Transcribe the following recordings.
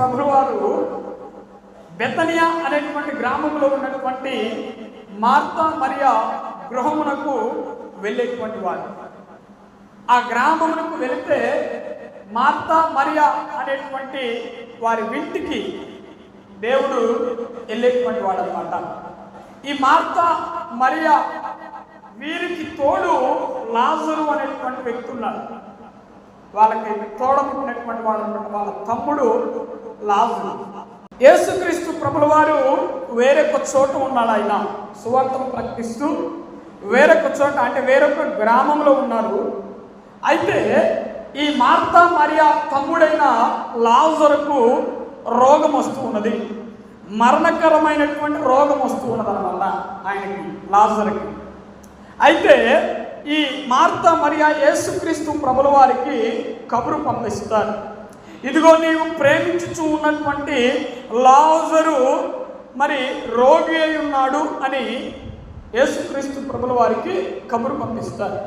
ప్రభువారు బెతనియా అనేటువంటి గ్రామంలో ఉన్నటువంటి మార్తా మరియా గృహమునకు వెళ్ళేటువంటి వారు. ఆ గ్రామమునకు వెళితే మార్తా మరియా అనేటువంటి వారి ఇంటికి దేవుడు వెళ్ళేటువంటి వాడు అనమాట ఈ మార్తా మరియా వీరికి తోడు లాజరు అనేటువంటి వ్యక్తి ఉన్నారు వాళ్ళకి తోడబుట్టినటువంటి వాడు అనమాట వాళ్ళ తమ్ముడు లాజరు యేసుక్రీస్తు ప్రభుల వారు వేరొక చోట ఉన్నాడు ఆయన. సువార్తను ప్రకటిస్తూ వేరొక చోట అంటే వేరొక గ్రామంలో ఉన్నారు. అయితే ఈ మార్తా మరియా తమ్ముడైన లాజరుకు రోగం వస్తూ ఉన్నది. మరణకరమైనటువంటి రోగం వస్తూ ఉన్నదన్నమాట ఆయనకి లాజర్కి. అయితే ఈ మార్తా మరియా యేసుక్రీస్తు ప్రభుల వారికి కబురు పంపిస్తారు. ఇదిగో నీవు ప్రేమించుచూ ఉన్నటువంటి లాజరు మరి రోగి అయి ఉన్నాడు అని యేసుక్రీస్తు ప్రభుల వారికి కబురు పంపిస్తారు.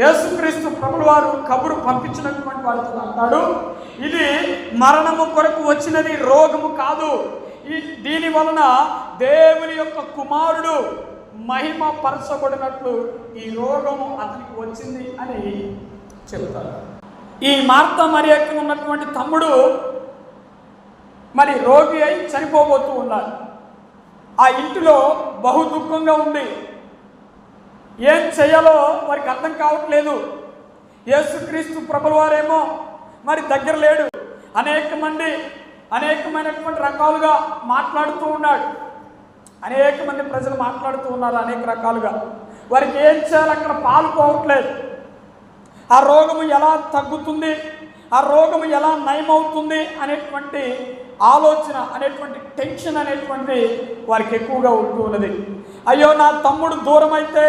యేసుక్రీస్తు ప్రభుల వారు కబురు పంపించినటువంటి వారితో అంటాడు ఇది మరణము కొరకు వచ్చినది రోగము కాదు. ఈ దీని వలన దేవుని యొక్క కుమారుడు మహిమ పరచబడినట్లు ఈ రోగము అతనికి వచ్చింది అని చెబుతారు ఈ మార్త మరియకి ఉన్నటువంటి తమ్ముడు మరి రోగి అయి చనిపోబోతూ ఉన్నాడు. ఆ ఇంటిలో బహు దుఃఖంగా ఉంది. ఏం చేయాలో వారికి అర్థం కావట్లేదు. యేసుక్రీస్తు ప్రభుల వారేమో మరి దగ్గర లేడు. అనేక మంది అనేకమైనటువంటి రకాలుగా మాట్లాడుతూ ఉన్నాడు. అనేక మంది ప్రజలు మాట్లాడుతూ ఉన్నారు అనేక రకాలుగా. వారికి ఏం చేయాలి అక్కడ పాలుకోవట్లేదు ఆ రోగము ఎలా తగ్గుతుంది? ఆ రోగము ఎలా నయమవుతుంది? అనేటువంటి ఆలోచన అనేటువంటి టెన్షన్ అనేటువంటి వారికి ఎక్కువగా ఉంటూ ఉన్నది. అయ్యో నా తమ్ముడు దూరం అయితే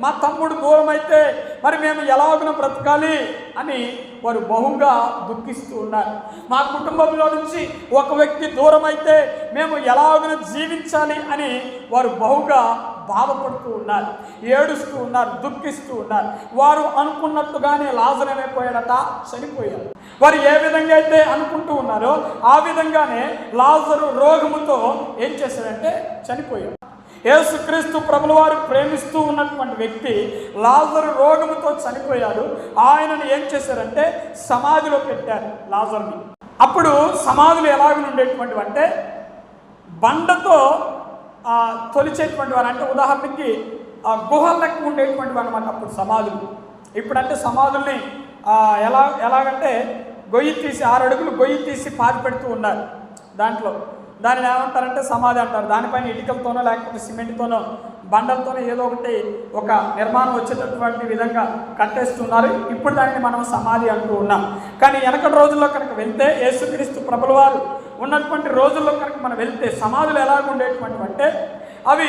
మా తమ్ముడు దూరం అయితే మరి మేము ఎలాగున బ్రతకాలి అని వారు బహుగా దుఃఖిస్తూ ఉన్నారు. మా కుటుంబంలో నుంచి ఒక వ్యక్తి దూరమైతే మేము ఎలాగున జీవించాలి అని వారు బహుగా బాధపడుతూ ఉన్నారు ఏడుస్తూ ఉన్నారు దుఃఖిస్తూ ఉన్నారు. వారు అనుకున్నట్టుగానే లాజరమైపోయాడట చనిపోయారు. వారు ఏ విధంగా అయితే అనుకుంటూ ఉన్నారో ఆ విధంగానే లాజరు రోగముతో ఏం చేశాడంటే చనిపోయాడు యేసుక్రీస్తు ప్రభుల వారు ప్రేమిస్తూ ఉన్నటువంటి వ్యక్తి లాజరు రోగముతో చనిపోయాడు. ఆయనను ఏం చేశారంటే సమాధిలో పెట్టారు లాజర్ని. అప్పుడు సమాధులు ఎలాగనుండేటువంటివి అంటే బండతో తొలిచేటువంటి వారు అంటే ఉదాహరణకి ఆ గుహల లెక్క ఉండేటువంటివి అనమాట అప్పుడు సమాధులు. ఇప్పుడంటే సమాధుల్ని ఎలా ఎలాగంటే గొయ్యి తీసి ఆరు అడుగులు గొయ్యి తీసి పాతి పెడుతూ ఉన్నారు దాంట్లో. దానిని ఏమంటారంటే సమాధి అంటారు. దానిపైన ఇటుకలతోనో లేకపోతే సిమెంట్తోనో బండలతోనో ఏదో ఒకటి ఒక నిర్మాణం వచ్చేటటువంటి విధంగా కట్టేస్తున్నారు. ఇప్పుడు దానిని మనం సమాధి అంటూ ఉన్నాం. కానీ వెనకటి రోజుల్లో కనుక వెళ్తే యేసుక్రీస్తు ప్రభుల వారు ఉన్నటువంటి రోజుల్లో కనుక మనం వెళ్తే సమాధులు ఎలాగ ఉండేటువంటి అంటే అవి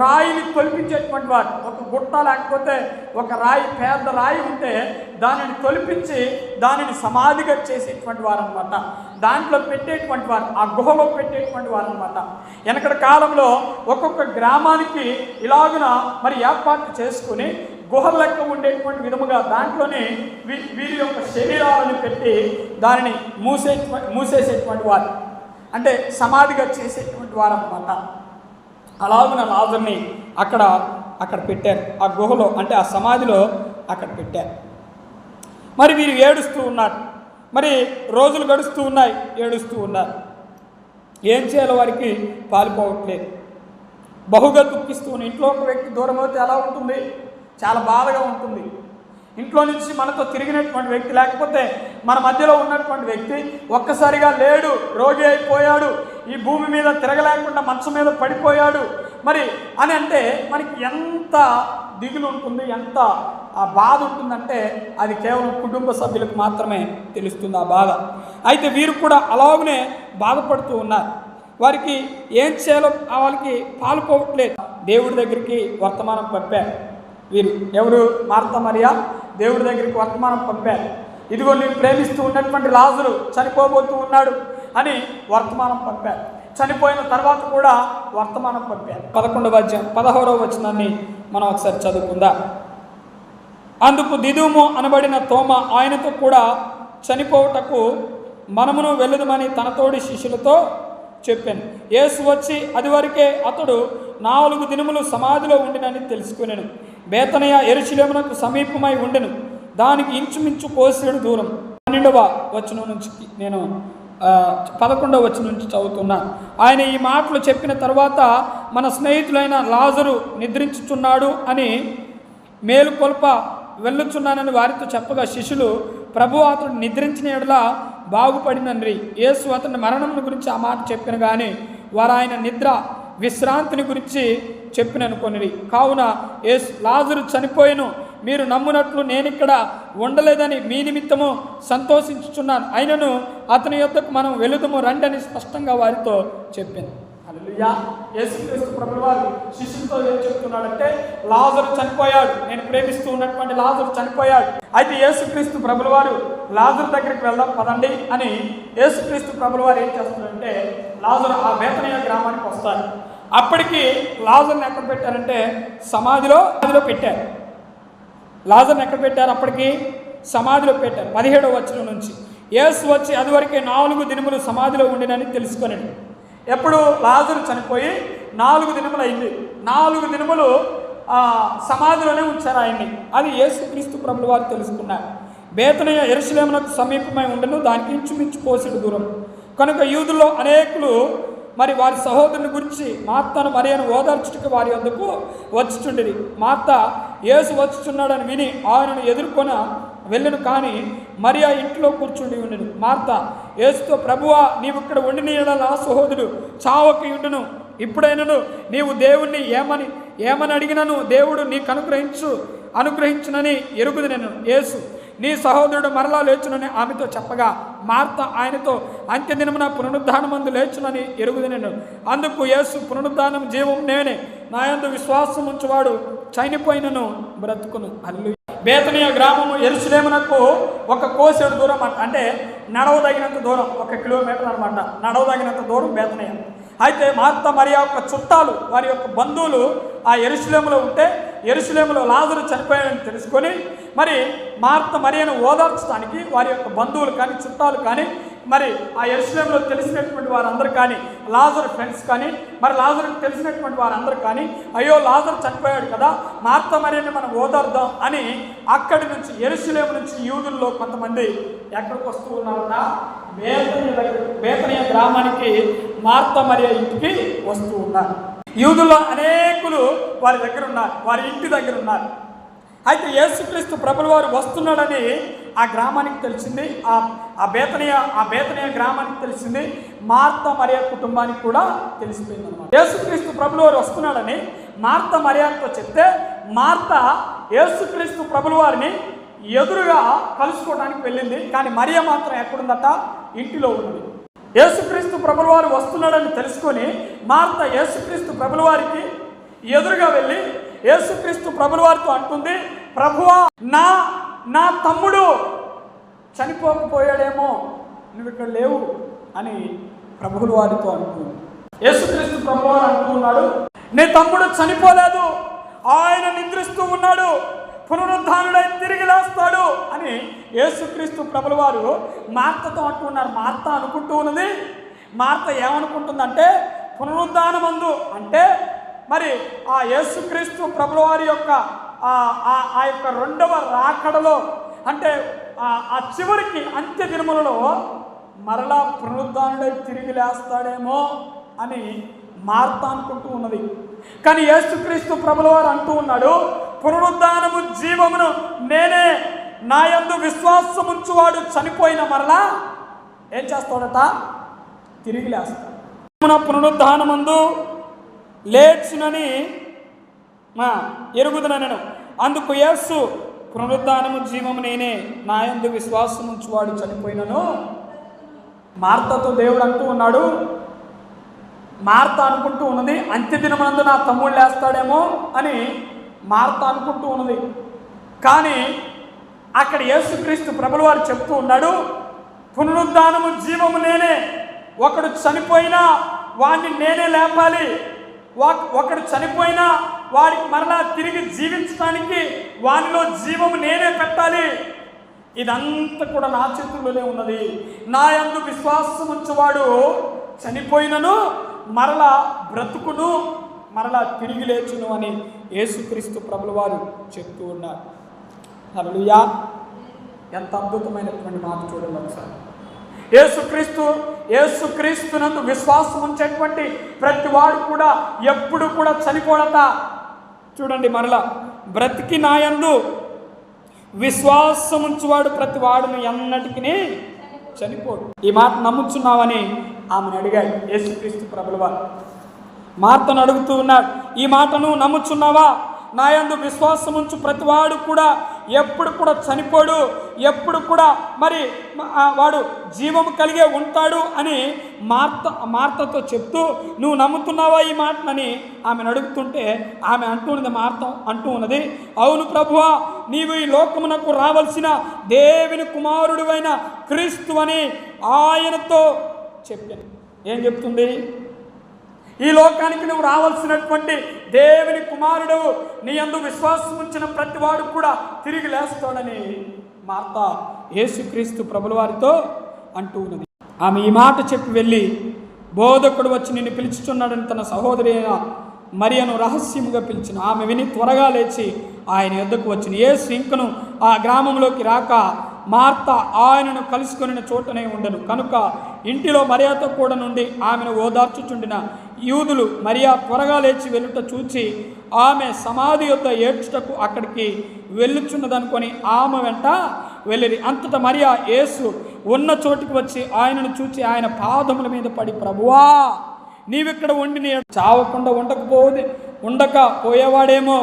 రాయిని తొలిపించేటువంటి వారు ఒక గుట్ట లేకపోతే ఒక రాయి పేద రాయి ఉంటే దానిని తొలిపించి దానిని సమాధిగా చేసేటువంటి వారు అనమాట దాంట్లో పెట్టేటువంటి వారు ఆ గుహలో పెట్టేటువంటి వారు అనమాట వెనకటి కాలంలో ఒక్కొక్క గ్రామానికి ఇలాగున మరి ఏర్పాటు చేసుకుని గుహల లెక్క ఉండేటువంటి విధముగా దాంట్లోనే వీ వీరి యొక్క శరీరాలను పెట్టి దానిని మూసే మూసేసేటువంటి వారు. అంటే సమాధిగా చేసేటువంటి వారు అనమాట అలాగున లాజర్ని అక్కడ అక్కడ పెట్టారు ఆ గుహలో అంటే ఆ సమాధిలో అక్కడ పెట్టారు మరి వీరు ఏడుస్తూ ఉన్నారు. మరి రోజులు గడుస్తూ ఉన్నాయి ఏడుస్తూ ఉన్నారు. ఏం చేయాలో వారికి పాలిపోవట్లేదు. బహుగా దుఃఖిస్తూ ఉన్న ఇంట్లో ఒక వ్యక్తి దూరం అవుతే ఎలా ఉంటుంది? చాలా బాధగా ఉంటుంది. ఇంట్లో నుంచి మనతో తిరిగినటువంటి వ్యక్తి లేకపోతే మన మధ్యలో ఉన్నటువంటి వ్యక్తి ఒక్కసారిగా లేడు రోగి అయిపోయాడు ఈ భూమి మీద తిరగలేకుండా మంచం మీద పడిపోయాడు. మరి అని అంటే మనకి ఎంత దిగులు ఉంటుంది ఎంత ఆ బాధ ఉంటుందంటే అది కేవలం కుటుంబ సభ్యులకు మాత్రమే తెలుస్తుంది ఆ బాధ. అయితే వీరు కూడా అలాగనే బాధపడుతూ ఉన్నారు. వారికి ఏం చేయాలో వాళ్ళకి పాలుపోవట్లేదు దేవుడి దగ్గరికి వర్తమానం పంపారు. వీరు ఎవరు? Martha Maria. దేవుడి దగ్గరికి వర్తమానం పంపారు. ఇదిగో నేను ప్రేమిస్తూ ఉన్నటువంటి రాజులు చనిపోబోతూ ఉన్నాడు అని వర్తమానం పంపారు. చనిపోయిన తర్వాత కూడా వర్తమానం పంపారు. పదకొండవ అధ్యాయం పదహారవ వచనాన్ని మనం ఒకసారి చదువుకుందాం. అందుకు దిదుము అనబడిన తోమ ఆయనతో కూడా చనిపోవుటకు మనమును వెళ్ళదుమని తనతోడి శిష్యులతో చెప్పాను. యేసు వచ్చి అది వరకే అతడు నాలుగు దినములు సమాధిలో ఉండినని తెలుసుకునేను. బేతనయ ఎరుశిలేమునకు సమీపమై ఉండెను. దానికి ఇంచుమించు కోసేడు దూరం. పన్నెండవ వచనం నుంచి నేను పదకొండవ వచ్చిన నుంచి చదువుతున్నా. ఆయన ఈ మాటలు చెప్పిన తర్వాత మన స్నేహితులైన లాజరు నిద్రించుచున్నాడు అని మేలుకొల్ప వెళ్ళుచున్నానని వారితో చెప్పగా శిష్యులు ప్రభు అతడు నిద్రించిన ఎడలా బాగుపడినండ్రి యేసు అతని మరణం గురించి ఆ మాట చెప్పిన కానీ వారు ఆయన నిద్ర విశ్రాంతిని గురించి చెప్పిన అనుకొనిరి కావున యేసు లాజరు చనిపోయాను. మీరు నమ్మునట్లు నేనిక్కడ ఉండలేదని మీ నిమిత్తము సంతోషించుచున్నాను. అయినను అతని యొద్దకు మనం వెళుదము రండి అని స్పష్టంగా వారితో చెప్పింది హల్లెలూయా. యేసుక్రీస్తు ప్రభువు శిష్యులతో ఏం చెప్తున్నాడంటే లాజరు చనిపోయాడు. నేను ప్రేమిస్తూ ఉన్నటువంటి లాజరు చనిపోయాడు. అయితే యేసుక్రీస్తు ప్రభులవారు లాజరు దగ్గరికి వెళ్దాం పదండి అని యేసుక్రీస్తు ప్రభులవారు ఏం చేస్తున్నారంటే లాజరు ఆ బేతనీయ గ్రామానికి వస్తారు అప్పటికి లాజర్ని ఎక్కడ పెట్టారంటే సమాధిలో సమాధిలో పెట్టారు. లాజర్ని ఎక్కడ పెట్టారు అప్పటికి? సమాధిలో పెట్టారు. పదిహేడవ వచనం నుంచి. యేసు వచ్చి అదివరకే నాలుగు దినములు సమాధిలో ఉండినని తెలుసుకొనడు. ఎప్పుడు? లాజరు చనిపోయి నాలుగు దినములు అయింది. నాలుగు దినములు సమాధిలోనే ఉంచారు ఆయన్ని. అది యేసుక్రీస్తు ప్రభులు వారు తెలుసుకున్నారు బేతనయ ఎరుసలేమునకు సమీపమై ఉండను దానికి ఇంచుమించు కోసిడు దూరం. కనుక యూదుల్లో అనేకులు మరి వారి సహోదరుని గురించి మాతను మరియను ఓదార్చుటకు వారి అందుకు వచ్చుచుండిరి. మాత యేసు వచ్చుచున్నాడని విని ఆయనను ఎదుర్కొన వెళ్ళను కానీ మరియా ఇంట్లో కూర్చుండి ఉండను మార్త యేసుతో ప్రభువా నీవు ఇక్కడ ఉండిన యెడల నా సహోదరుడు చావకి ఉండును ఇప్పుడైనను నీవు దేవుణ్ణి ఏమని ఏమని అడిగినను దేవుడు నీకు అనుగ్రహించు అనుగ్రహించునని ఎరుగుదు నేను యేసు నీ సహోదరుడు మరలా లేచునని ఆమెతో చెప్పగా మార్త ఆయనతో అంత్యదినమున పునరుద్ధానమందు లేచునని ఎరుగుదు అందుకు యేసు పునరుద్ధానం జీవం నేనే. నాయందు విశ్వాసం ఉంచువాడు చనిపోయినను బ్రతుకును. అల్లు బేతనీయ గ్రామము ఎరుసలేమునకు ఒక కోసేడు దూరం అంటే నడవదగినంత దూరం ఒక కిలోమీటర్ అనమాట. నడవదగినంత దూరం బేతనీయ. అయితే మార్త మరి యొక్క చుట్టాలు వారి యొక్క బంధువులు ఆ ఎరుశలేములో ఉంటే ఎరుశలేములో లాజరు చనిపోయాడని తెలుసుకొని మరి మార్త మరియను ఓదార్చడానికి వారి యొక్క బంధువులు కానీ చుట్టాలు కానీ మరి ఆ ఎరుసలేంలో తెలిసినటువంటి వారందరూ కానీ లాజర్ ఫ్రెండ్స్ కానీ మరి లాజర్కి తెలిసినటువంటి వారందరూ కానీ అయ్యో లాజర్ చనిపోయాడు కదా మార్త మరిని మనం ఓదార్దాం అని అక్కడి నుంచి ఎరుసలేం నుంచి యూదుల్లో కొంతమంది ఎక్కడికి వస్తూ ఉన్నారన్నా బేతనీయ దగ్గర బేతనీయ గ్రామానికి మార్త మరియ ఇంటికి వస్తూ ఉన్నారు. యూదుల్లో అనేకులు వారి దగ్గర ఉన్నారు వారి ఇంటి దగ్గర ఉన్నారు. అయితే యేసుక్రీస్తు ప్రభుల వారు వస్తున్నాడని ఆ గ్రామానికి తెలిసింది. ఆ ఆ బేతనీయ ఆ బేతనీయ గ్రామానికి తెలిసింది. మార్త మరియ కుటుంబానికి కూడా తెలిసిపోయింది అనమాట యేసుక్రీస్తు ప్రభుల వారు వస్తున్నాడని మార్త మర్యాదతో చెప్తే మార్త యేసుక్రీస్తు ప్రభుల వారిని ఎదురుగా కలుసుకోవడానికి వెళ్ళింది. కానీ మరియ మాత్రం ఎక్కడుందట? ఇంటిలో ఉంది. యేసుక్రీస్తు ప్రభుల వారు వస్తున్నాడని తెలుసుకొని మార్త యేసుక్రీస్తు ప్రభుల వారికి ఎదురుగా వెళ్ళి యేసుక్రీస్తు ప్రభుల వారితో అంటుంది ప్రభువా నా నా తమ్ముడు చనిపోకపోయాడేమో నువ్వు ఇక్కడ లేవు అని ప్రభువులు వారితో అంటుంది. యేసుక్రీస్తు ప్రభు అంటున్నాడు నీ తమ్ముడు చనిపోలేదు ఆయన నిద్రిస్తూ ఉన్నాడు పునరుద్ధానుడై తిరిగి లేస్తాడు అని యేసుక్రీస్తు ప్రభుల వారు మార్తతో అంటున్నారు మార్త అనుకుంటూ ఉన్నది మార్త ఏమనుకుంటుందంటే పునరుద్ధానమందు అంటే మరి ఆ యేసుక్రీస్తు ప్రభుల వారి యొక్క ఆ- యొక్క రెండవ రాకడలో అంటే ఆ- చివరికి అంత్య దినములలో మరలా పునరుద్ధానుడై తిరిగి లేస్తాడేమో అని మార్త అనుకుంటూ ఉన్నది. కానీ యేసుక్రీస్తు ప్రభుల వారు అంటూ ఉన్నాడు పునరుద్ధానము జీవమును నేనే నా యందు విశ్వాసముంచువాడు చనిపోయిన మరలా ఏం చేస్తాడట? తిరిగి లేస్తాడు. మన పునరుద్ధానమందు లేచునని మా ఎరుగుదనను అందుకు యేసు పునరుద్ధానము జీవము నేనే. నా ఎందు విశ్వాసం ఉంచువాడు చనిపోయినను. మార్తతో దేవుడు అంటూ ఉన్నాడు. మార్త అనుకుంటూ ఉన్నది అంత్యదినమందు నా తమ్ముడు లేస్తాడేమో అని మార్త అనుకుంటూ ఉన్నది. కానీ అక్కడ యేసుక్రీస్తు ప్రభులు వారు చెప్తూ ఉన్నాడు పునరుద్ధానము జీవము నేనే. ఒకడు చనిపోయినా వాడిని నేనే లేపాలి. ఒకడు చనిపోయినా వాడికి మరలా తిరిగి జీవించడానికి వానిలో జీవము నేనే పెట్టాలి. ఇదంతా కూడా నా చేతుల్లోనే ఉన్నది. నా యందు విశ్వాసం ఉంచేవాడు చనిపోయినను మరలా బ్రతుకును మరలా తిరిగి లేచును అని యేసుక్రీస్తు ప్రభుల వారు చెప్తూ ఉన్నారు. హల్లెలూయా. ఎంత అద్భుతమైనటువంటి మాట చూడండి ఒకసారి. యేసుక్రీస్తు యేసుక్రీస్తునందు విశ్వాసం ఉంచేటువంటి ప్రతి వాడు కూడా ఎప్పుడు కూడా చనిపోడట. చూడండి మరలా బ్రతికి నాయందు విశ్వాసం ఉంచువాడు ప్రతి వాడును ఎన్నటికి చనిపోడు. ఈ మాట నమ్ముచున్నావని ఆమెను అడిగాడు యేసుక్రీస్తు ప్రభుల వారు మార్తను అడుగుతూ ఉన్నాడు ఈ మాటను నమ్ముచున్నావా? నాయందు విశ్వాసం ఉంచు ప్రతివాడు కూడా ఎప్పుడు కూడా చనిపోడు ఎప్పుడు కూడా మరి వాడు జీవము కలిగే ఉంటాడు అని మార్త మార్తతో చెప్తూ నువ్వు నమ్ముతున్నావా ఈ మాటనని? ఆమెను అడుగుతుంటే ఆమె అంటున్నది మార్త అంటూ ఉన్నది అవును ప్రభువా నీవు ఈ లోకమునకు రావలసిన దేవుని కుమారుడువైన క్రీస్తు అని ఆయనతో చెప్పాను. ఏం చెప్తుంది? ఈ లోకానికి నువ్వు రావాల్సినటువంటి దేవుని కుమారుడు నీ అందు విశ్వాసం ఉంచిన ప్రతివాడు కూడా తిరిగి లేస్తాడని మార్త యేసుక్రీస్తు ప్రభుల వారితో అంటూ ఉన్నది. ఆమె ఈ మాట చెప్పి వెళ్ళి బోధకుడు వచ్చి నిన్ను పిలుచుచున్నాడని తన సహోదరి అయిన మరియను రహస్యముగా పిలిచిన ఆమె విని త్వరగా లేచి ఆయన ఎద్దకు వచ్చిన ఏ ఇంకను ఆ గ్రామంలోకి రాక మార్త ఆయనను కలుసుకొనిన చోటనే ఉండను. కనుక ఇంటిలో మరియాతో కూడా నుండి ఆమెను ఓదార్చుచుండిన యూదులు మరియా త్వరగా లేచి వెళ్ళుట చూచి ఆమె సమాధి యొక్క ఏడ్చుటకు అక్కడికి వెళ్ళుచున్నదనుకొని ఆమె వెంట వెళ్ళిరి. అంతట మరియా యేసు ఉన్న చోటుకు వచ్చి ఆయనను చూచి ఆయన పాదముల మీద పడి ప్రభువా నీవిక్కడ వండి నీ చావకుండా ఉండకపోతే ఉండక పోయేవాడేమో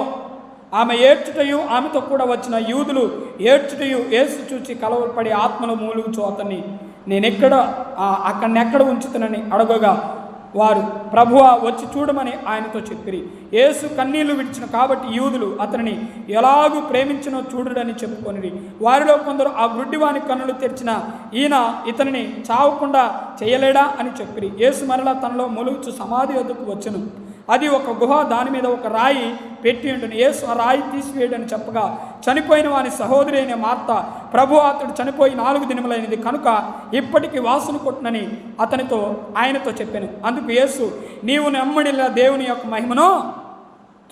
ఆమె ఏడ్చుటయు ఆమెతో కూడా వచ్చిన యూదులు ఏడ్చుటయు ఏసు చూచి కలవరపడి ఆత్మలు మూలుగుచు అతన్ని. నేనెక్కడ అక్కడెక్కడ ఉంచుతానని అడగగా వారు ప్రభువా వచ్చి చూడమని ఆయనతో చెప్పిరి. యేసు కన్నీళ్ళు విడిచిన కాబట్టి యూదులు అతనిని ఎలాగూ ప్రేమించినో చూడుడని చెప్పుకొనిరి. వారిలో కొందరు ఆ గుడ్డివాని కన్నులు తెరిచిన ఈయన ఇతనిని చావకుండా చేయలేడా అని చెప్పిరి. యేసు మరలా తనలో మొలుగుచు సమాధి వద్దకు వచ్చను. అది ఒక గుహ దాని మీద ఒక రాయి పెట్టి ఉంటుంది యేసు ఆ రాయి తీసివేయడని చెప్పగా చనిపోయిన వాని సహోదరి అయిన మార్త ప్రభు అతడు చనిపోయి నాలుగు దినములైనది కనుక ఇప్పటికీ వాసన కొట్టునని అతనితో ఆయనతో చెప్పాను. అందుకు యేసు నీవు నమ్మడిలా దేవుని యొక్క మహిమను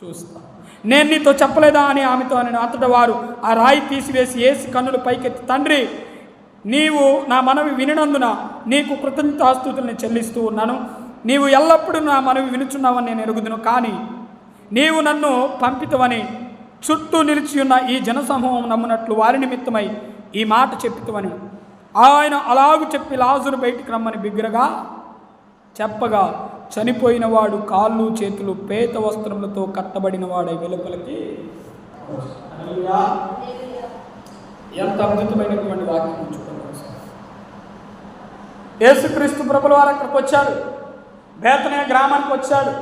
చూస్తా నేను నీతో చెప్పలేదా అని ఆమెతో అని అతడు వారు ఆ రాయి తీసివేసి ఏసి కన్నులు పైకెత్తి తండ్రి నీవు నా మనవి వినినందున నీకు కృతజ్ఞతాస్తుతుల్ని చెల్లిస్తూ ఉన్నాను. నీవు ఎల్లప్పుడూ నా మనవి వినుచున్నావని నేను ఎరుగుదును. కానీ నీవు నన్ను పంపితవని చుట్టూ నిలిచి ఉన్న ఈ జనసమూహం నమ్మునట్లు వారి నిమిత్తమై ఈ మాట చెప్పితవని. ఆయన అలాగు చెప్పి లాజును బయటికి రమ్మని బిగ్గరగా చెప్పగా చనిపోయిన వాడు కాళ్ళు చేతులు పేత వస్త్రములతో కట్టబడిన వాడై వెలుపలికి ఎంత అద్భుతమైనటువంటి వాక్యం చూడండి యేసుక్రీస్తు ప్రభుల వారు అక్కడికి వచ్చాడు బేతనే గ్రామానికి వచ్చాడు.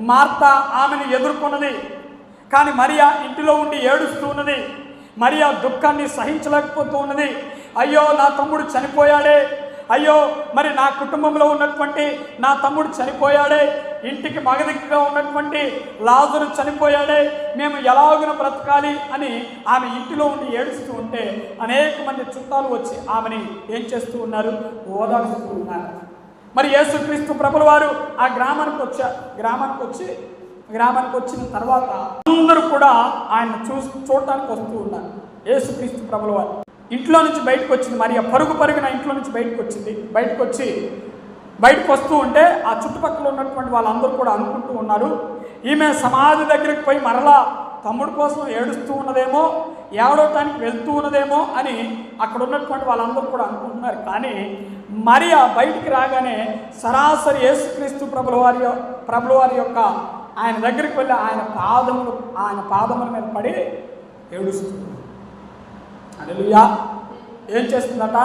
మార్త ఆమెను ఎదుర్కొన్నది. కానీ మరియా ఇంటిలో ఉండి ఏడుస్తూ ఉన్నది. మరియా దుఃఖాన్ని సహించలేకపోతూ ఉన్నది అయ్యో నా తమ్ముడు చనిపోయాడే. అయ్యో మరి నా కుటుంబంలో ఉన్నటువంటి నా తమ్ముడు చనిపోయాడే. ఇంటికి మగదిగ్గా ఉన్నటువంటి లాజరు చనిపోయాడే. మేము ఎలాగున బ్రతకాలి అని ఆమె ఇంటిలో ఉండి ఏడుస్తూ ఉంటే అనేక మంది చుట్టాలు వచ్చి ఆమెని ఏం చేస్తూ ఉన్నారు? ఓదార్చుతూ ఉన్నారు మరి యేసుక్రీస్తు ప్రభుల వారు ఆ గ్రామానికి వచ్చారు గ్రామానికి వచ్చి గ్రామానికి వచ్చిన తర్వాత అందరూ కూడా ఆయన చూ చూడటానికి వస్తూ ఉన్నారు. యేసుక్రీస్తు ప్రభుల వారు ఇంట్లో నుంచి బయటకు వచ్చింది. మరి పరుగు పరుగున ఇంట్లో నుంచి బయటకు వచ్చింది. బయటకు వచ్చి బయటకు వస్తూ ఉంటే ఆ చుట్టుపక్కల ఉన్నటువంటి వాళ్ళందరూ కూడా అనుకుంటూ ఉన్నారు. ఈమె సమాధి దగ్గరికి పోయి మరలా తమ్ముడు కోసం ఏడుస్తూ ఉన్నదేమో ఏడవటానికి వెళ్తూ ఉన్నదేమో అని అక్కడ ఉన్నటువంటి వాళ్ళందరూ కూడా అనుకుంటున్నారు. కానీ మరి ఆ బయటికి రాగానే సరాసరి యేసుక్రీస్తు ప్రభుల వారి ప్రభుల వారి యొక్క ఆయన దగ్గరికి వెళ్ళి ఆయన పాదములు ఆయన పాదముల మీద పడి ఏడుస్తుంది అలెలుయా ఏం చేస్తుందట?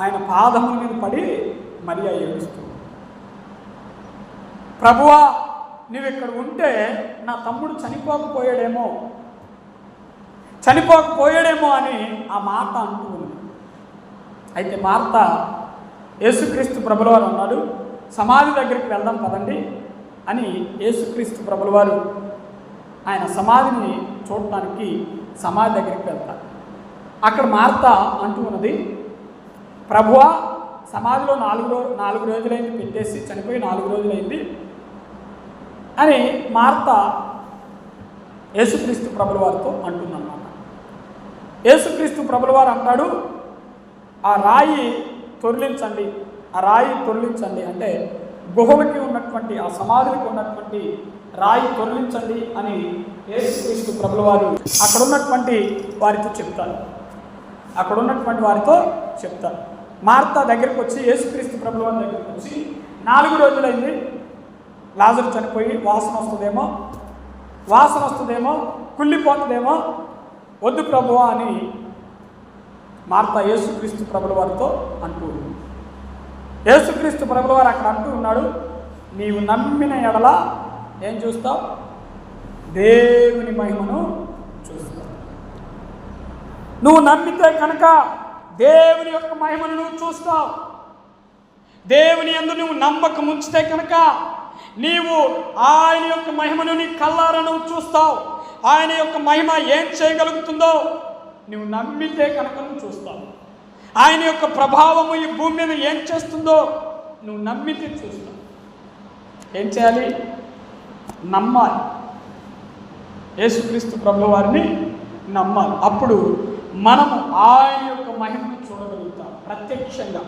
ఆయన పాదముల మీద పడి మరియా ఏడుస్తుంది ప్రభువా నువ్వు ఇక్కడ ఉంటే నా తమ్ముడు చనిపోకపోయాడేమో. చనిపోకపోయాడేమో అని ఆ మాట అంటూ ఉంది. అయితే మార్త యేసుక్రీస్తు ప్రభులవారు వారు అన్నాడు సమాధి దగ్గరికి వెళ్దాం పదండి అని యేసుక్రీస్తు ప్రభులవారు ఆయన సమాధిని చూడటానికి సమాధి దగ్గరికి వెళ్తారు. అక్కడ మార్త అంటూ ఉన్నది ప్రభువా సమాధిలో నాలుగు రో నాలుగు రోజులైంది పెట్టేసి చనిపోయి నాలుగు రోజులైంది అని మార్త యేసుక్రీస్తు ప్రభుల వారితో అంటుందన్నమాట. యేసుక్రీస్తు ప్రభుల వారు అంటాడు ఆ రాయి తొరలించండి ఆ రాయి తొరలించండి అంటే గుహలకి ఉన్నటువంటి ఆ సమాధులకి ఉన్నటువంటి రాయి తొరలించండి అని యేసుక్రీస్తు ప్రభుల వారు అక్కడ ఉన్నటువంటి వారితో చెప్తారు. అక్కడ ఉన్నటువంటి వారితో చెప్తారు. మార్త దగ్గరికి వచ్చి యేసుక్రీస్తు ప్రభుల వారి దగ్గరికి వచ్చి నాలుగు రోజులైంది. లాజరు చనిపోయి వాసన వస్తుందేమో? వాసన వస్తుందేమో? కుళ్ళిపోతుందేమో? వద్దు ప్రభువా అని మార్త యేసుక్రీస్తు ప్రభుల వారితో అంటూ యేసుక్రీస్తు ప్రభుల వారు అక్కడ అంటూ ఉన్నాడు నీవు నమ్మిన ఎడల ఏం చూస్తావు? దేవుని మహిమను చూస్తావు. నువ్వు నమ్మితే కనుక దేవుని యొక్క మహిమను నువ్వు చూస్తావు. దేవుని ఎందు నువ్వు నమ్మకం ఉంచితే కనుక నీవు ఆయన యొక్క మహిమను నీ కళ్ళారా నువ్వు చూస్తావు. ఆయన యొక్క మహిమ ఏం చేయగలుగుతుందో నువ్వు నమ్మితే కనుక నువ్వు చూస్తావు. ఆయన యొక్క ప్రభావము ఈ భూమి మీద ఏం చేస్తుందో నువ్వు నమ్మితే చూస్తావు. ఏం చేయాలి? నమ్మాలి. యేసుక్రీస్తు ప్రభు వారిని నమ్మాలి. అప్పుడు మనము ఆయన యొక్క మహిమను చూడగలుగుతాం ప్రత్యక్షంగా.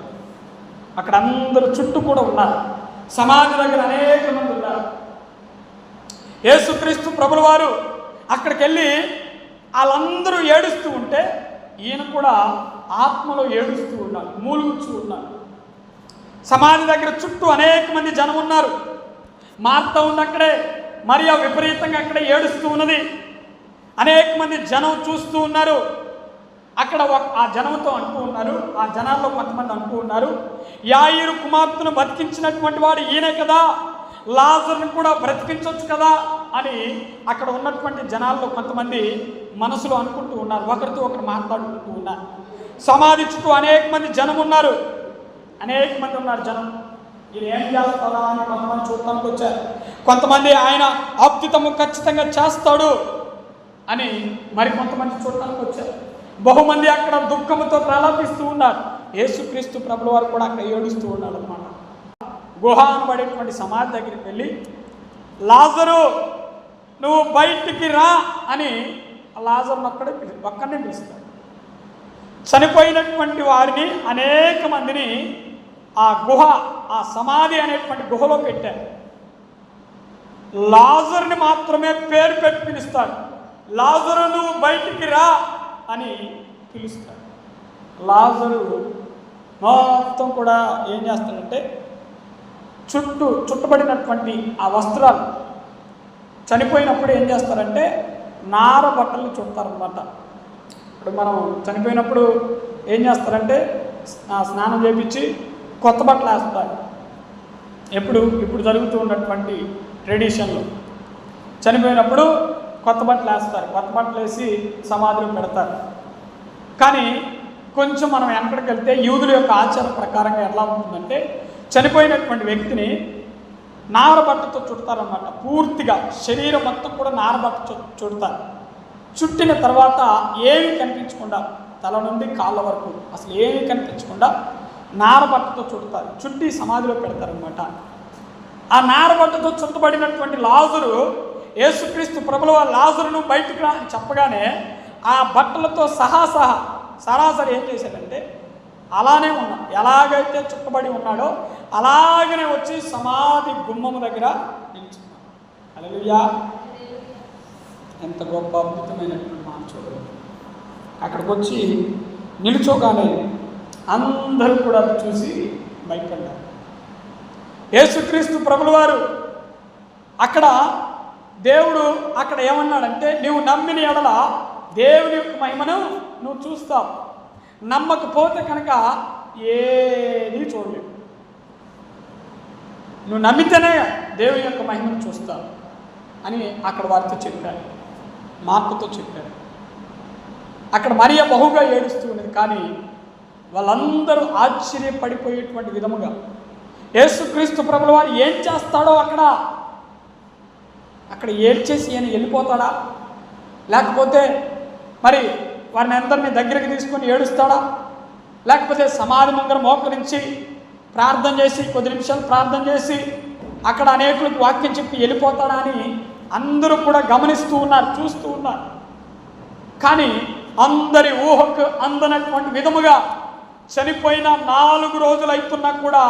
అక్కడ అందరూ చుట్టూ కూడా ఉన్నారు. సమాజ దగ్గర అనేక మంది ఉన్నారు. యేసుక్రీస్తు ప్రభుల వారు అక్కడికి వెళ్ళి వాళ్ళందరూ ఏడుస్తూ ఉంటే ఈయన కూడా ఆత్మలో ఏడుస్తూ ఉన్నాడు మూలుగుచ్చు ఉన్నాడు సమాధి దగ్గర చుట్టూ అనేక మంది జనం ఉన్నారు. మార్త ఉంది అక్కడే మరియా విపరీతంగా అక్కడే ఏడుస్తూ ఉన్నది. అనేక మంది జనం చూస్తూ ఉన్నారు. అక్కడ ఒక- ఆ జనంతో అంటూ ఉన్నారు ఆ జనాల్లో కొంతమంది అంటూ ఉన్నారు. యాయిరు కుమార్తెను బతికించినటువంటి వాడు ఈయనే కదా. లాజర్ను కూడా బ్రతికించవచ్చు కదా. అని అక్కడ ఉన్నటువంటి జనాల్లో కొంతమంది మనసులో అనుకుంటూ ఉన్నారు. ఒకరితో ఒకరు మాట్లాడుకుంటూ ఉన్నారు. సమాధి చుట్టూ అనేక మంది జనం ఉన్నారు. అనేక మంది ఉన్నారు జనం. ఈయన ఏం చేస్తారా అని కొంతమంది చూడటానికి వచ్చారు. కొంతమంది ఆయన అద్భుతము ఖచ్చితంగా చేస్తాడు అని మరి కొంతమంది చూడటానికి వచ్చారు. బహుమంది అక్కడ దుఃఖంతో ప్రలాపిస్తూ ఉన్నారు. యేసుక్రీస్తు ప్రభుల వారు కూడా అక్కడ ఏడుస్తూ ఉన్నాడు అనమాట గుహ అనబడేటువంటి సమాధి దగ్గరికి వెళ్ళి లాజరు నువ్వు బయటికి రా అని ఆ లాజర్ను అక్కడే పిలి ఒక్కనే పిలుస్తాడు. చనిపోయినటువంటి వారిని అనేక మందిని ఆ గుహ ఆ సమాధి అనేటువంటి గుహలో పెట్టారు. లాజర్ని మాత్రమే పేరు పెట్టి పిలుస్తాడు. లాజరు నువ్వు బయటికి రా అని పిలుస్తాడు. లాజరు మొత్తం కూడా ఏం చేస్తాడంటే చుట్టూ చుట్టబడినటువంటి ఆ వస్త్రాలు చనిపోయినప్పుడు ఏం చేస్తారంటే నార బట్టలు చుడతారనమాట ఇప్పుడు మనం చనిపోయినప్పుడు ఏం చేస్తారంటే స్నానం చేపించి కొత్త బట్టలు వేస్తారు. ఎప్పుడు? ఇప్పుడు జరుగుతూ ఉన్నటువంటి ట్రెడిషన్లు. చనిపోయినప్పుడు కొత్త బట్టలు వేస్తారు. కొత్త బట్టలు వేసి సమాధిలో పెడతారు. కానీ కొంచెం మనం వెనకడికి వెళ్తే యూదుల యొక్క ఆచారం ప్రకారంగా ఎలా ఉంటుందంటే చనిపోయినటువంటి వ్యక్తిని నారబట్టతో చుడతారనమాట పూర్తిగా శరీరం మొత్తం కూడా నారబట్ట చుడతారు. చుట్టిన తర్వాత ఏమి కనిపించకుండా తల నుండి కాళ్ళ వరకు అసలు ఏమి కనిపించకుండా నారబట్టతో చుడతారు. చుట్టి సమాధిలో పెడతారనమాట ఆ నారబట్టతో చుట్టబడినటువంటి లాజరు యేసుక్రీస్తు ప్రభుల లాజరును బయటకు రా అని చెప్పగానే ఆ బట్టలతో సహా సహా సరాసరి ఏం చేశారంటే అలానే ఉన్నాడు ఎలాగైతే చుట్టబడి ఉన్నాడో అలాగనే వచ్చి సమాధి గుమ్మము దగ్గర నిల్చున్నాడు అలలుయా ఎంత గొప్ప అద్భుతమైనటువంటి మాట చూడండి అక్కడికి వచ్చి నిలుచోగానే అందరూ కూడా చూసి భయపడ్డారు. యేసుక్రీస్తు ప్రభుల వారు అక్కడ దేవుడు అక్కడ ఏమన్నాడంటే నువ్వు నమ్మిన ఎడల దేవుని యొక్క మహిమను నువ్వు చూస్తావు. నమ్మకపోతే కనుక ఏది చూడలేవు నువ్వు నమ్మితేనే దేవుని యొక్క మహిమను చూస్తావు అని అక్కడ వారితో చెప్పారు. మార్పుతో చెప్పారు. అక్కడ మరియ బహుగా ఏడుస్తూ ఉన్నది కానీ వాళ్ళందరూ ఆశ్చర్యపడిపోయేటువంటి విధముగా యేసుక్రీస్తు ప్రభుల వారు ఏం చేస్తాడో అక్కడ అక్కడ ఏడ్చేసి ఈయన వెళ్ళిపోతాడా? లేకపోతే మరి వారిని అందరినీ దగ్గరికి తీసుకొని ఏడుస్తాడా? లేకపోతే సమాధి ముందర మోకరించి ప్రార్థన చేసి కొద్ది నిమిషాలు ప్రార్థన చేసి అక్కడ అనేకులకు వాక్యం చెప్పి వెళ్ళిపోతాడా అని అందరూ కూడా గమనిస్తూ ఉన్నారు చూస్తూ ఉన్నారు. కానీ అందరి ఊహకు అందనటువంటి విధముగా చనిపోయిన నాలుగు రోజులు అవుతున్నా కూడా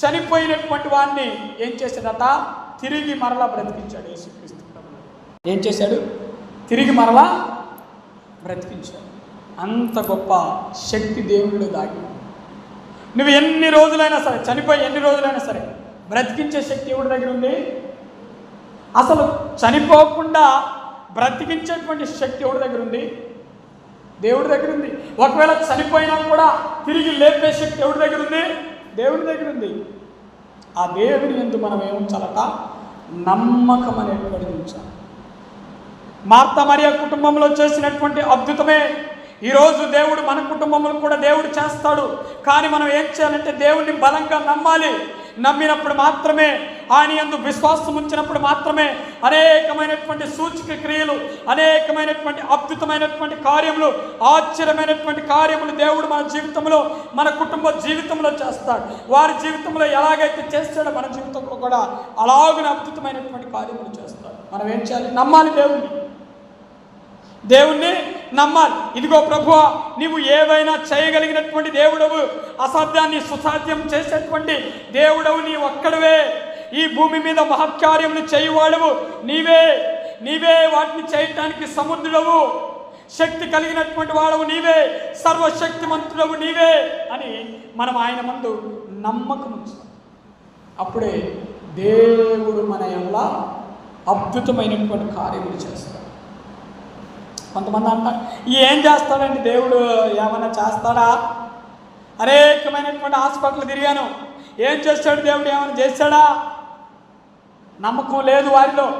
చనిపోయినటువంటి వాడిని ఏం చేశాడట? తిరిగి మరలా బ్రతికించాడు యేసుక్రీస్తు. ఏం చేశాడు? తిరిగి మరలా బ్రతికించాడు అంత గొప్ప శక్తి దేవుళ్ళు దాగి. నువ్వు ఎన్ని రోజులైనా సరే చనిపోయి ఎన్ని రోజులైనా సరే బ్రతికించే శక్తి ఎవరి దగ్గర ఉంది? అసలు చనిపోకుండా బ్రతికించేటువంటి శక్తి ఎవరి దగ్గర ఉంది? దేవుడి దగ్గర ఉంది. ఒకవేళ చనిపోయినా కూడా తిరిగి లేపే శక్తి ఎవరి దగ్గర ఉంది? దేవుడి దగ్గర ఉంది. ఆ దేవుని ఎందు మనం ఏముంచాలట నమ్మకం అనేటువంటిది ఉంచాలి. మార్త మరియా కుటుంబంలో చేసినటువంటి అద్భుతమే. ఈరోజు దేవుడు మన కుటుంబంలో కూడా దేవుడు చేస్తాడు. కానీ మనం ఏం చేయాలంటే దేవుడిని బలంగా నమ్మాలి. నమ్మినప్పుడు మాత్రమే ఆయన ఎందు విశ్వాసం ఉంచినప్పుడు మాత్రమే అనేకమైనటువంటి సూచిక క్రియలు అనేకమైనటువంటి అద్భుతమైనటువంటి కార్యములు ఆశ్చర్యమైనటువంటి కార్యములు దేవుడు మన జీవితంలో మన కుటుంబ జీవితంలో చేస్తాడు. వారి జీవితంలో ఎలాగైతే చేస్తాడో మన జీవితంలో కూడా అలాగున అద్భుతమైనటువంటి కార్యములు చేస్తాడు. మనం ఏం చేయాలి? నమ్మాలి దేవుడిని దేవుణ్ణి నమ్మాలి. ఇదిగో ప్రభు నీవు ఏవైనా చేయగలిగినటువంటి దేవుడవు అసాధ్యాన్ని సుసాధ్యం చేసేటువంటి దేవుడవు నీ ఒక్కడవే. ఈ భూమి మీద మహత్కార్యములు చేయువాడవు నీవే. నీవే వాటిని చేయటానికి సముద్రుడవు. శక్తి కలిగినటువంటి వాడవు నీవే. సర్వశక్తిమంతుడవు నీవే అని మనం ఆయన ముందు నమ్మకం అప్పుడే దేవుడు మన ఎలా అద్భుతమైనటువంటి కార్యములు చేస్తాడు. కొంతమంది అంటారు ఏం చేస్తాడండి దేవుడు? ఏమైనా చేస్తాడా? అనేకమైనటువంటి హాస్పిటల్ తిరిగాను. ఏం చేస్తాడు దేవుడు? ఏమైనా చేస్తాడా? నమ్మకం లేదు వారిలో.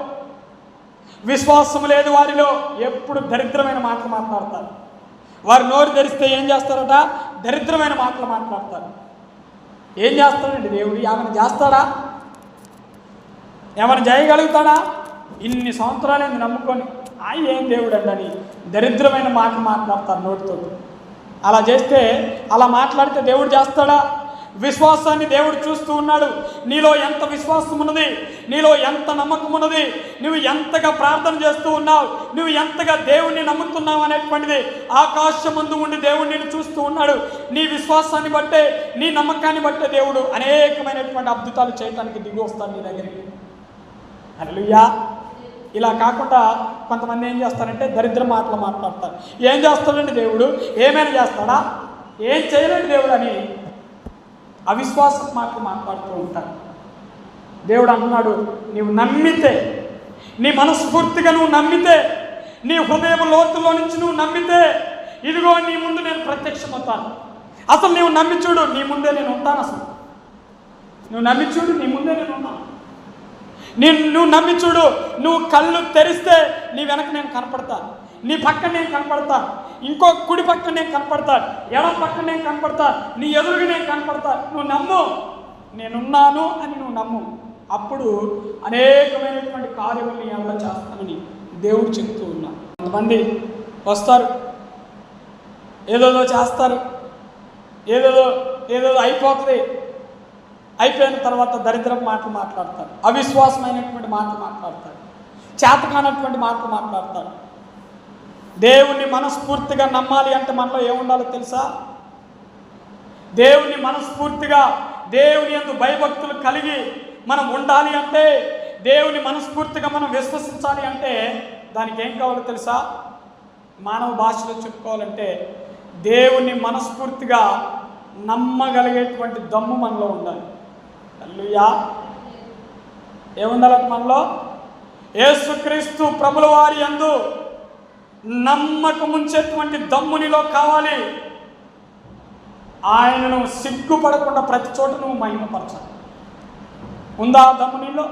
విశ్వాసం లేదు వారిలో. ఎప్పుడు దరిద్రమైన మాటలు మాట్లాడతారు. వారు నోరు ధరిస్తే ఏం చేస్తారట? దరిద్రమైన మాటలు మాట్లాడతారు. ఏం చేస్తాడండి దేవుడు? ఏమైనా చేస్తాడా? ఏమైనా చేయగలుగుతాడా? ఇన్ని సంవత్సరాలు నమ్ముకొని. ఆయన ఏం దేవుడు అండి అని దరిద్రమైన మాటలు మాట్లాడతారు నోటితో. అలా చేస్తే అలా మాట్లాడితే దేవుడు చేస్తాడా? విశ్వాసాన్ని దేవుడు చూస్తూ ఉన్నాడు. నీలో ఎంత విశ్వాసం ఉన్నది? నీలో ఎంత నమ్మకం ఉన్నది? నువ్వు ఎంతగా ప్రార్థన చేస్తూ ఉన్నావు? నువ్వు ఎంతగా దేవుణ్ణి నమ్ముతున్నావు అనేటువంటిది ఆకాశం ముందు ఉండి దేవుడు చూస్తూ ఉన్నాడు. నీ విశ్వాసాన్ని బట్టే నీ నమ్మకాన్ని బట్టే దేవుడు అనేకమైనటువంటి అద్భుతాలు చేయటానికి దిగి వస్తాడు నీ దగ్గరికి. హల్లెలూయా. ఇలా కాకుండా కొంతమంది ఏం చేస్తారంటే దరిద్ర మాటలు మాట్లాడతారు. ఏం చేస్తాడండి దేవుడు? ఏమైనా చేస్తాడా? ఏం చేయలేడు దేవుడు అని అవిశ్వాసం మాటలు మాట్లాడుతూ ఉంటారు. దేవుడు అంటున్నాడు నీవు నమ్మితే నీ మనస్ఫూర్తిగా నువ్వు నమ్మితే నీ హృదయం లోతులో నుంచి నువ్వు నమ్మితే ఇదిగో నీ ముందు నేను ప్రత్యక్షమవుతాను. అసలు నీవు నమ్మి చూడు నీ ముందే నేను ఉంటాను అసలు. నువ్వు నమ్మి చూడు నీ ముందే నేను ఉన్నాను నేను నువ్వు నమ్మి చూడు. నువ్వు కళ్ళు తెరిస్తే నీ వెనక నేను కనపడతాను. నీ పక్కన నేను కనపడతాను. ఇంకో కుడి పక్కన నేను కనపడతాను. ఎడం పక్కన నేను కనపడతాను. నీ ఎదురుగా నేను కనపడతాను. నువ్వు నమ్ము. నేనున్నాను అని నువ్వు నమ్ము. అప్పుడు అనేకమైనటువంటి కార్యములు నీ ఎవరో చేస్తానని దేవుడు చెప్తూ ఉన్నా కొంతమంది వస్తారు. ఏదేదో చేస్తారు. ఏదేదో ఏదేదో అయిపోతుంది. అయిపోయిన తర్వాత దరిద్రం మాటలు మాట్లాడతారు. అవిశ్వాసమైనటువంటి మాటలు మాట్లాడతారు. చేతకానటువంటి మాటలు మాట్లాడతారు. దేవుణ్ణి మనస్ఫూర్తిగా నమ్మాలి అంటే మనలో ఏముండాలో తెలుసా? దేవుణ్ణి మనస్ఫూర్తిగా దేవుని ఎందు భయభక్తులు కలిగి మనం ఉండాలి అంటే దేవుని మనస్ఫూర్తిగా మనం విశ్వసించాలి అంటే దానికి ఏం కావాలో తెలుసా? మానవ భాషలో చెప్పుకోవాలంటే దేవుని మనస్ఫూర్తిగా నమ్మగలిగేటువంటి దమ్ము మనలో ఉండాలి. అల్లుయా ఏముండాలి మనలో ఏసుక్రీస్తు ప్రభుల వారి యందు నమ్మకం ఉంచేటువంటి దమ్మునిలో కావాలి. ఆయనను సిగ్గుపడకుండా ప్రతి చోట నువ్వు మహిమపరచాలి. ఉందా దమ్మునిలో దమ్ము నీలో?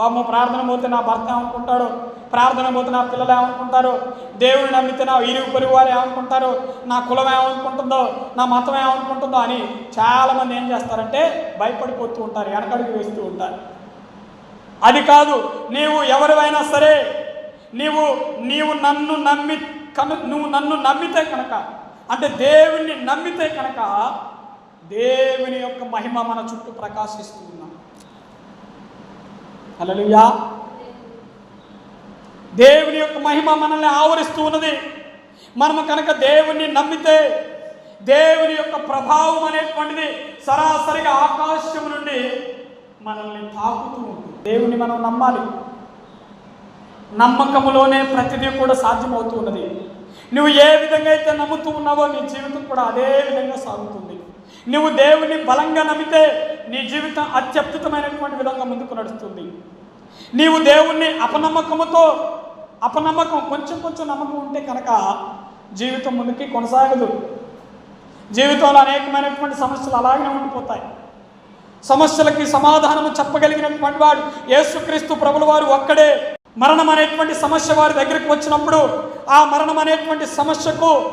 వాము ప్రార్థన పోతే నా భర్త ఏమనుకుంటాడు? ప్రార్థన పోతే నా పిల్లలు ఏమనుకుంటారు? దేవుడు నమ్మితే నా ఇరుగు పొరుగు వారు ఏమనుకుంటారు? నా కులం ఏమనుకుంటుందో? నా మతం ఏమనుకుంటుందో? అని చాలామంది ఏం చేస్తారంటే భయపడిపోతూ ఉంటారు వెనకడుగు వేస్తూ ఉంటారు. అది కాదు నీవు ఎవరివైనా సరే నీవు నీవు నన్ను నమ్మి కను నువ్వు నన్ను నమ్మితే కనుక అంటే దేవుణ్ణి నమ్మితే కనుక దేవుని యొక్క మహిమ మన చుట్టూ ప్రకాశిస్తూ ఉన్నాం. హల్లెలూయా. దేవుని యొక్క మహిమ మనల్ని ఆవరిస్తూ ఉన్నది. మనము కనుక దేవుణ్ణి నమ్మితే దేవుని యొక్క ప్రభావం అనేటువంటిది సరాసరిగా ఆకాశం నుండి మనల్ని తాకుతూ ఉంటుంది. దేవుని మనం నమ్మాలి. నమ్మకములోనే ప్రతిదీ కూడా సాధ్యమవుతూ ఉన్నది. నువ్వు ఏ విధంగా అయితే నమ్ముతూ ఉన్నావో నీ జీవితం కూడా అదే విధంగా సాగుతుంది. నువ్వు దేవుని బలంగా నమ్మితే నీ జీవితం అత్యద్భుతమైనటువంటి విధంగా ముందుకు నడుస్తుంది. నీవు దేవుణ్ణి అపనమ్మకముతో అపనమ్మకం కొంచెం కొంచెం నమ్మకం ఉంటే కనుక జీవితం ముందుకి కొనసాగదు. జీవితంలో అనేకమైనటువంటి సమస్యలు అలాగే ఉండిపోతాయి. సమస్యలకి సమాధానము చెప్పగలిగినటువంటి వాడు యేసుక్రీస్తు ప్రభుల వారు ఒక్కడే. మరణం అనేటువంటి సమస్య వారి దగ్గరికి వచ్చినప్పుడు ఆ మరణం అనేటువంటి సమస్యకు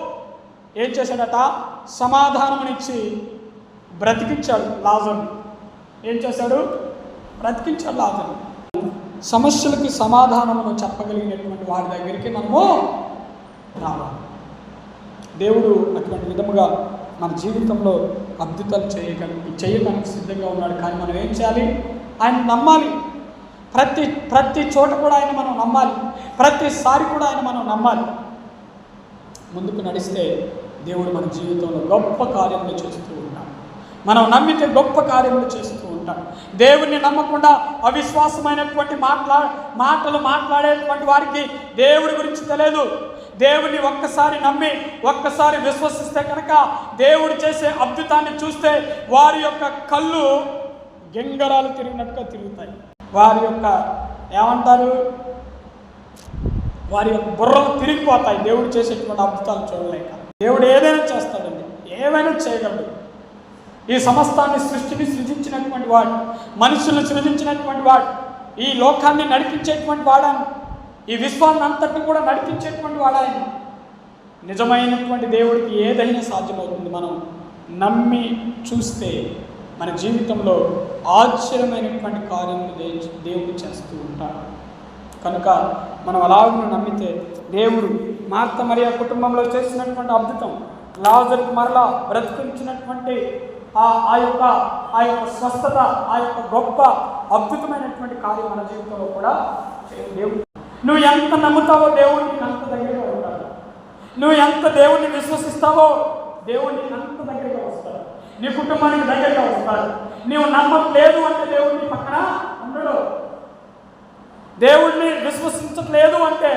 ఏం చేశాడట? సమాధానమునిచ్చి బ్రతికించాడు లాజరు. ఏం చేశాడు? బ్రతికించాడు లాజరు. సమస్యలకు సమాధానమును చెప్పగలిగినటువంటి వారి దగ్గరికి మనము రావాలి. దేవుడు అటువంటి విధముగా మన జీవితంలో అద్భుతాలు చేయగల చేయడానికి సిద్ధంగా ఉన్నాడు. కానీ మనం ఏం చేయాలి? ఆయన నమ్మాలి. ప్రతి ప్రతి చోట కూడా ఆయన మనం నమ్మాలి. ప్రతిసారి కూడా ఆయన మనం నమ్మాలి. ముందుకు నడిస్తే దేవుడు మన జీవితంలో గొప్ప కార్యంలో చేస్తూ మనం నమ్మితే గొప్ప కార్యములు చేస్తూ ఉంటాం. దేవుణ్ణి నమ్మకుండా అవిశ్వాసమైనటువంటి మాట్లా మాటలు మాట్లాడేటువంటి వారికి దేవుడి గురించి తెలియదు. దేవుణ్ణి ఒక్కసారి నమ్మి ఒక్కసారి విశ్వసిస్తే కనుక దేవుడు చేసే అద్భుతాన్ని చూస్తే వారి యొక్క కళ్ళు గెంగరాలు తిరిగినట్టుగా తిరుగుతాయి. వారి యొక్క ఏమంటారు? వారి యొక్క బుర్రలు తిరిగిపోతాయి. దేవుడు చేసేటువంటి అద్భుతాలు చూడలేక. దేవుడు ఏదైనా చేస్తాడండి. ఏమైనా చేయగలడు. ఈ సమస్తాన్ని సృష్టిని సృజించినటువంటి వాడు మనుషులను సృజించినటువంటి వాడు ఈ లోకాన్ని నడిపించేటువంటి వాడాను ఈ విశ్వాన్ని అంతటిని కూడా నడిపించేటువంటి వాడాయన నిజమైనటువంటి దేవుడికి ఏదైనా సాధ్యమవుతుంది మనం నమ్మి చూస్తే మన జీవితంలో ఆశ్చర్యమైనటువంటి కార్యములు దేవుడు చేస్తూ ఉంటాడు. కనుక మనం అలాగూ నమ్మితే దేవుడు మార్త మరియా కుటుంబంలో చేసినటువంటి అద్భుతం లాజర్కి మరలా బ్రతికించినటువంటి ఆ ఆ యొక్క ఆ యొక్క స్వస్థత ఆ యొక్క గొప్ప అద్భుతమైనటువంటి కార్యం మన జీవితంలో కూడా దేవుడు నువ్వు ఎంత నమ్ముతావో దేవుడు నీకు అంత దగ్గరగా ఉంటాడు నువ్వు ఎంత దేవుణ్ణి విశ్వసిస్తావో దేవుడు నీకు అంత దగ్గరగా వస్తాడు నీ కుటుంబానికి దగ్గరగా వస్తాడు నీవు నమ్మట్లేదు అంటే దేవుడిని పక్కన ఉండడు. దేవుడిని విశ్వసించట్లేదు అంటే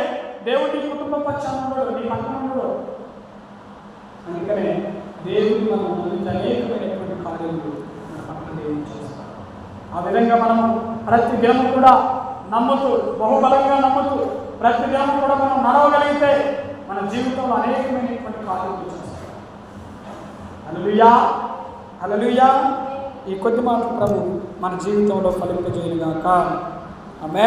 దేవుడిని కుటుంబం పక్షాన ఉండడు నీ పక్కన ఉండడు. అందుకనే దేవుడిని మనం నమ్మితే అనేకమైనటువంటి కార్యాలు మన పక్కన దేవుడు చేస్తాడు ఆ విధంగా మనము ప్రతి దినం కూడా నమ్ముతూ బహుబలంగా నమ్ముతూ ప్రతి దినం కూడా మనం నడవగలిగితే మన జీవితంలో అనేకమైనటువంటి కార్యాలు చేస్తాం అలలుయా ఈ కొద్ది మాత్రం ప్రభు మన జీవితంలో ఫలింపజేయగాక ఆమె